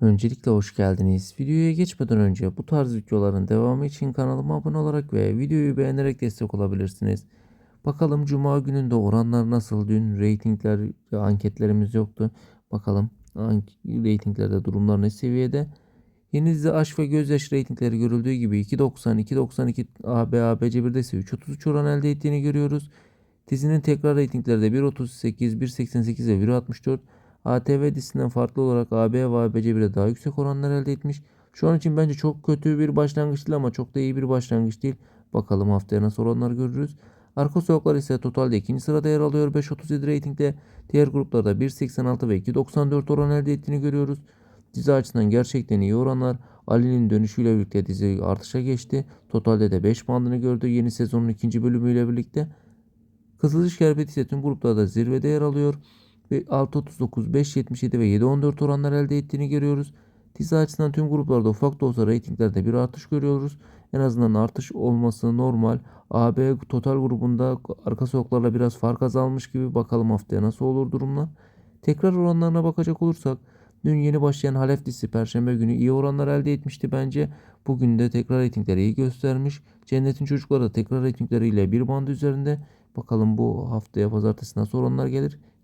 Öncelikle hoş geldiniz. Videoya geçmeden önce bu tarz videoların devamı için kanalıma abone olarak ve videoyu beğenerek destek olabilirsiniz. Bakalım cuma gününde oranlar nasıl? Dün reytingler anketlerimiz yoktu. Bakalım reytinglerde durumlar ne seviyede? Yeni dizi Aşk ve Gözyaşı reytingleri görüldüğü gibi 2.90, 2.92 AB, ABC1'de ise 3.33 oran elde ettiğini görüyoruz. Dizinin tekrar reytingleri de 1.38, 1.88 ve 1.64. ATV dizisinden farklı olarak AB ve ABC1'e daha yüksek oranlar elde etmiş. Şu an için bence çok kötü bir başlangıç değil ama çok da iyi bir başlangıç değil. Bakalım haftaya nasıl oranlar görürüz. Arka sokaklar ise totalde ikinci sırada yer alıyor 5.37 reytingde. Diğer gruplarda 1.86 ve 2.94 oran elde ettiğini görüyoruz. Dizi açısından gerçekten iyi oranlar. Ali'nin dönüşüyle birlikte dizi artışa geçti. Totalde de 5 bandını gördü yeni sezonun ikinci bölümüyle birlikte. Kızılcık Şerbeti ise tüm gruplarda zirvede yer alıyor. Ve 6.39, 5.77 ve 7.14 oranlar elde ettiğini görüyoruz. Dizi açısından tüm gruplarda ufak da olsa reytinglerde bir artış görüyoruz. En azından artış olması normal. AB total grubunda arka sokaklarla biraz fark azalmış gibi. Bakalım haftaya nasıl olur durumlar. Tekrar oranlarına bakacak olursak dün yeni başlayan Halef dizisi Perşembe günü iyi oranlar elde etmişti bence. Bugün de tekrar reytingleri iyi göstermiş. Cennetin Çocukları da tekrar reytingleriyle bir band üzerinde. Bakalım bu haftaya pazartesi nasıl oranlar gelir.